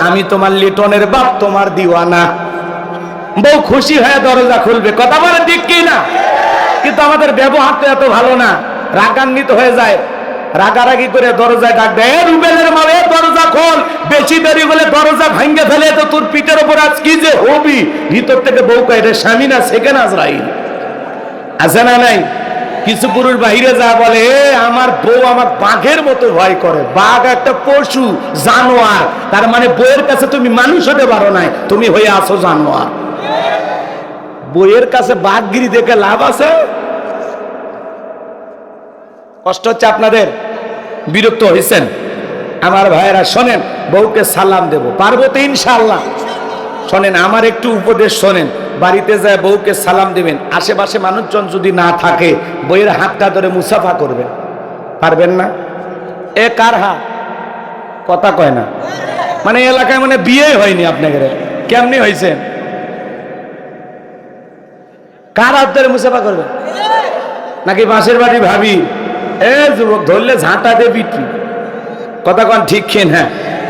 আমি তোমার লিটনের বাপ, তোমার দিওয়ানা। বউ খুশি হয়ে দরজা খুলবে, কথা বলে না? কিন্তু আমাদের ব্যবহার তো এত ভালো না, রাগান্বিত হয়ে যায়। রাগারাগি করে দরজায় ডাক দেয়, "এ রুবেলের মা, এ দরজা খোল, বেশি দেরি হলে দরজা ভাঙ্গে ফেলে তো তোর পিঠের ওপর আজ কি যে হবি? ভিতর থেকে বউ কয় স্বামী না আছে না নাই? কিছু পুরুষ বাহিরে যা বলে আমার বউ আমার বাঘের মতো ভয় করে। বাঘ একটা পশু, জানোয়ার। তার মানে বইয়ের কাছে তুমি মানুষ হতে পারো নাই, তুমি হয়ে আসো জানোয়ার। বইয়ের কাছে বাঘগিরি দেখে লাভ আছে? কষ্ট হচ্ছে আপনাদের? বিরক্ত হয়েছেন আমার ভাইয়েরা, শোনেন, বউকে সালাম দেব। পারব তো ইনশাল্লাহ শোনেন, আমার একটু উপদেশ শোনেন। বাড়িতে যায় বউকে সালাম দিবেন, আশেপাশে মানুষজন যদি না থাকে বইয়ের হাতটা ধরে মুসাফা করবেন পারবেন না? এ কার হাত? কথা কয় না। মানে এলাকায় মানে বিয়ে হয়নি আপনাদের। কেমনি হয়েছে? কার হাত ধরে মুসাফা করবেন নাকি বাঁশের বাড়ি ভাবি? এ যুবক, ধরলে ঝাঁটা দে বিট্রি কথা কন ঠিক খেন হ্যাঁ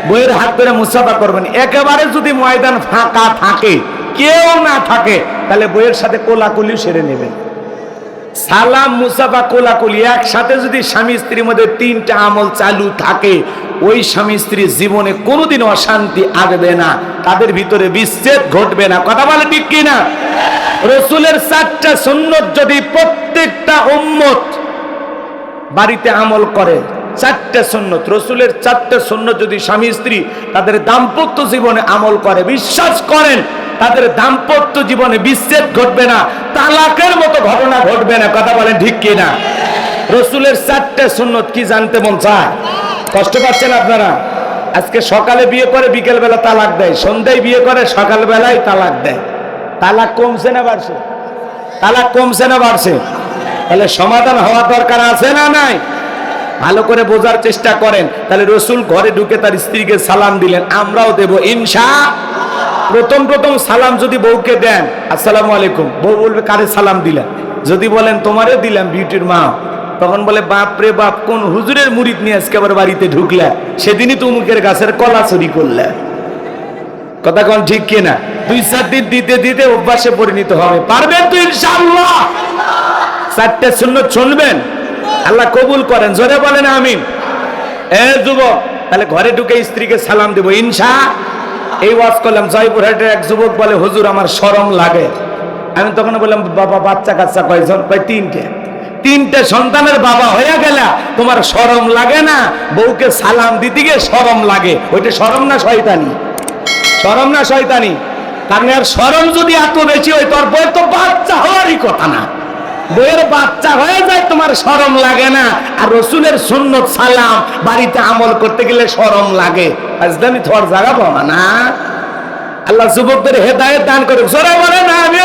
বইয়ের হাত ধরে মুসাফা করবেন। একেবারে যদি ময়দান ফাঁকা থাকে কেউ না থাকে, তাহলে বইয়ের সাথে কোলাকুলি সেরে নেবেন সালাম, মুসাফা, কোলাকুলি, একসাথে যদি স্বামী স্ত্রীর মধ্যে তিনটা আমল চালু থাকে, ওই স্বামী স্ত্রীর জীবনে কোনোদিন অশান্তি আসবে না, তাদের ভিতরে বিচ্ছেদ ঘটবে না। কথা বলে ঠিক কিনা? রসুলের চারটা সুন্নত যদি প্রত্যেকটা উম্মত বাড়িতে আমল করে চারটে সন্ন্যত রসুলের চারটে সন্ন্যত যদি স্বামী, স্ত্রী তাদের দাম্পত্য জীবনে আমল করে, বিশ্বাস করেন, তাদের দাম্পত্য জীবনে বিচ্ছেদ ঘটবে না, তালাকের মতো ঘটনা ঘটবে না, কথা বলেন ঠিক কিনা? রসুলের চারটে সুন্নত কি জানতে মন চায়? কষ্ট পাচ্ছেন আপনারা? আজকে সকালে বিয়ে করে বিকেল বেলা তালাক দেয়, সন্ধ্যায় বিয়ে করে সকাল বেলায় তালাক দেয়। তালাক কমছে না বাড়ছে? তালাক কমছে না বাড়ছে? তাহলে সমাধান হওয়া দরকার আছে না নাই? ভালো করে বোঝার চেষ্টা করেন, তাহলে রসুল ঘরে ঢুকে তার স্ত্রীকে সালাম দিলেন, আমরাও দেব, ইনশা প্রথম প্রথম সালাম যদি বউকে দেন, আসসালামু আলাইকুম, বউ বলবে, কারে সালাম দিলেন? যদি বলেন তোমারে দিলাম, বিউটির মা। তখন বলে, বাপ রে বাপ, কোন হুজুরের মুরিদ নিয়ে আজকে আবার বাড়িতে ঢুকলে? সেদিনই তো মুখের গাছের কলা চুরি করলে। কথা কোন ঠিক কিনা দুই, চার দিন দিতে দিতে অভ্যাসে পরিণত হবে। পারবেন তো ইনশাআল্লাহ? চারটে শূন্য শুনবেন? আল্লাহ কবুল করেন, জোরে বলেন আমিন। এ যুবক, তাহলে ঘরে ঢুকে স্ত্রীকে সালাম দেব, ইনশা। এই ওয়াজ করলাম জয়পুরহাটের এক যুবক বলে, হুজুর, আমার শরম লাগে। আমি তখন বললাম, বাবা, বাচ্চা কাচ্চা কয়জন? কয়, তিনটে। তিনটে সন্তানের বাবা হয়ে গেলা, তোমার শরম লাগে না? বউকে সালাম দিতে গিয়ে শরম লাগে। ওইটা শরম না শয়তানি? শরম না শয়তানি? কারণ আর শরম যদি এত বেশি হয় তোর বই তো বাচ্চা হওয়ারই কথা না। বইয়ের বাচ্চা হয়ে যায়, তোমার সরম লাগে না? আর রসুলের সুন্নত সালাম, বাড়িতে আমল করতে গেলে সরম লাগে। আজদানি থর জায়গা পাওয়া না। আল্লাহ যুবকদের হেদায়ত দান করে জোরে বলে না আমি